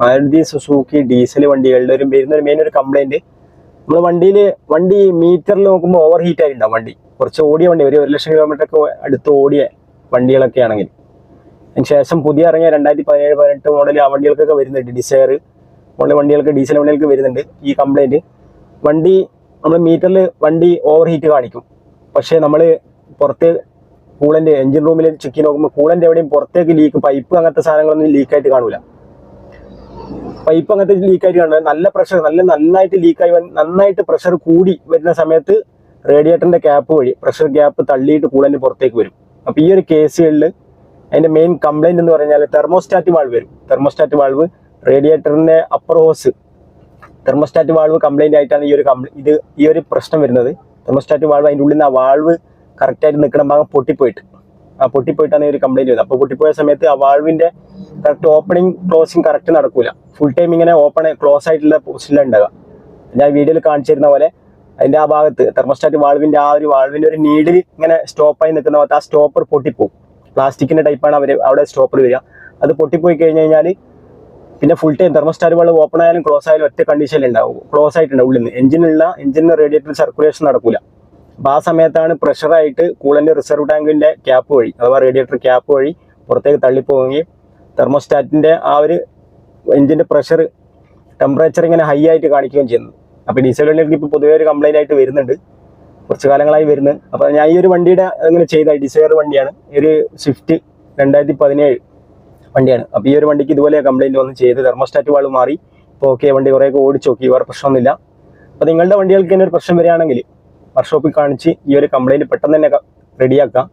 Maruti Suzuki diesel വണ്ടികളുടെ ഒരു വരുന്ന മെയിൻ ഒരു കംപ്ലൈന്റ് നമ്മൾ വണ്ടിയിൽ വണ്ടി മീറ്ററിൽ നോക്കുമ്പോൾ ഓവർ ഹീറ്റ് ആയിട്ടുണ്ടാവും വണ്ടി. കുറച്ച് ഓടിയ വണ്ടി ഒരു ഒരു ലക്ഷം കിലോമീറ്റർ ഒക്കെ അടുത്ത് ഓടിയ വണ്ടികളൊക്കെ ആണെങ്കിൽ. അതിന് ശേഷം പുതിയ ഇറങ്ങിയ രണ്ടായിരത്തി പതിനേഴ് പതിനെട്ട് മോഡൽ ആ വണ്ടികൾക്കൊക്കെ വരുന്നുണ്ട് ഡിസയർ മോഡൽ വണ്ടികൾക്ക് ഡീസൽ വണ്ടികൾക്ക് വരുന്നുണ്ട് ഈ കംപ്ലൈന്റ് വണ്ടി നമ്മൾ മീറ്ററിൽ വണ്ടി ഓവർ ഹീറ്റ് കാണിക്കും. പക്ഷേ നമ്മൾ പുറത്ത് കൂളന്റെ എഞ്ചിൻ റൂമിൽ ചെക്ക് നോക്കുമ്പോൾ കൂളന്റെ എവിടെയും പുറത്തേക്ക് ലീക്ക് പൈപ്പ് അങ്ങനത്തെ സാധനങ്ങളൊന്നും ലീക്കായിട്ട് കാണൂല. പൈപ്പ് അങ്ങനത്തെ ലീക്കായിട്ട് കാണുന്നത്. നല്ല പ്രഷർ നല്ല നന്നായിട്ട് ലീക്കായി നന്നായിട്ട് പ്രഷർ കൂടി വരുന്ന സമയത്ത് റേഡിയേറ്ററിന്റെ ക്യാപ്പ് വഴി പ്രഷർ ഗ്യാപ്പ് തള്ളിയിട്ട് കൂടുതൽ പുറത്തേക്ക് വരും. അപ്പൊ ഈ ഒരു കേസുകളിൽ അതിന്റെ മെയിൻ കംപ്ലൈന്റ് എന്ന് പറഞ്ഞാൽ തെർമോസ്റ്റാറ്റ് വാൾവ് വരും. Thermostat valve റേഡിയേറ്ററിന്റെ upper hose thermostat valve complaint ആയിട്ടാണ് ഈ ഒരു ഇത് ഈ ഒരു പ്രശ്നം വരുന്നത്. തെർമോസ്റ്റാറ്റ് വാൾവ് അതിന്റെ ഉള്ളിൽ നിന്ന് ആ വാൾവ് കറക്റ്റായിട്ട് നിൽക്കുന്ന ഭാഗം പൊട്ടിപ്പോയിട്ട് ആ പൊട്ടിപ്പോയിട്ടാണ് ഈ ഒരു കംപ്ലൈന്റ് വരുന്നത്. അപ്പോൾ പൊട്ടിപ്പോയ സമയത്ത് ആ വാൾവിന്റെ കറക്റ്റ് ഓപ്പണിംഗ് ക്ലോസിങ് കറക്റ്റ് നടക്കൂല. ഫുൾ ടൈം ഇങ്ങനെ ഓപ്പൺ ക്ലോസ് ആയിട്ടുള്ള പൊസിഷനിൽ ഉണ്ടാകുക ഞാൻ വീഡിയോയിൽ കാണിച്ചിരുന്ന പോലെ അതിന്റെ ആ ഭാഗത്ത് തെർമോസ്റ്റാറ്റ് വാൾവിന്റെ ആ ഒരു വാൾവിന്റെ ഒരു നീഡിൽ ഇങ്ങനെ സ്റ്റോപ്പായി നിൽക്കുന്ന ഭാഗത്ത് ആ സ്റ്റോപ്പർ പൊട്ടിപ്പോവും. പ്ലാസ്റ്റിക്കിന്റെ ടൈപ്പാണ് അവർ അവിടെ സ്റ്റോപ്പർ വരിക. അത് പൊട്ടിപ്പോയി കഴിഞ്ഞ് കഴിഞ്ഞാൽ പിന്നെ full time thermostat valve open ആയാലും ക്ലോസ് ആയാലും ഒറ്റ കണ്ടീഷനിൽ ഉണ്ടാവും ക്ലോസ് ആയിട്ടുണ്ട് ഉള്ളിൽ നിന്ന് എഞ്ചിനുള്ള എഞ്ചിന് റേഡിയേറ്റർ സർക്കുലേഷൻ നടക്കില്ല അപ്പോൾ ആ സമയത്താണ് പ്രഷറായിട്ട് കൂളന്റെ റിസർവ് ടാങ്കിന്റെ ക്യാപ്പ് വഴി അഥവാ റേഡിയേറ്റർ ക്യാപ്പ് വഴി പുറത്തേക്ക് തള്ളിപ്പോവുകയും തെർമോസ്റ്റാറ്റിന്റെ ആ ഒരു എഞ്ചിന്റെ പ്രഷർ ടെമ്പറേച്ചർ ഇങ്ങനെ ഹൈ ആയിട്ട് കാണിക്കുകയും ചെയ്യുന്നു. അപ്പോൾ ഡീസൽ വണ്ടികൾക്ക് ഇപ്പോൾ പൊതുവേ ഒരു കംപ്ലൈന്റ് ആയിട്ട് വരുന്നുണ്ട്. കുറച്ച് കാലങ്ങളായി വരുന്നത് അപ്പോൾ ഞാൻ ഈ ഒരു വണ്ടിയുടെ അങ്ങനെ ചെയ്ത ഡിസയർ വണ്ടിയാണ്. ഒരു സ്വിഫ്റ്റ് രണ്ടായിരത്തി പതിനേഴ് വണ്ടിയാണ്. അപ്പോൾ ഈ ഒരു വണ്ടിക്ക് ഇതുപോലെ കംപ്ലൈന്റ് വന്ന് ചെയ്ത് തെർമോസ്റ്റാറ്റ് വാൾ മാറി. ഇപ്പോൾ ഓക്കെ വണ്ടി കുറേയൊക്കെ ഓടിച്ചു. നോക്കി വേറെ പ്രശ്നമൊന്നുമില്ല. അപ്പോൾ നിങ്ങളുടെ വണ്ടികൾക്ക് തന്നെ ഒരു പ്രശ്നം വരികയാണെങ്കിൽ വർക്ക്ഷോപ്പിൽ കാണിച്ച് ഈ ഒരു കംപ്ലൈന്റ് പെട്ടെന്ന് തന്നെ റെഡിയാക്കാം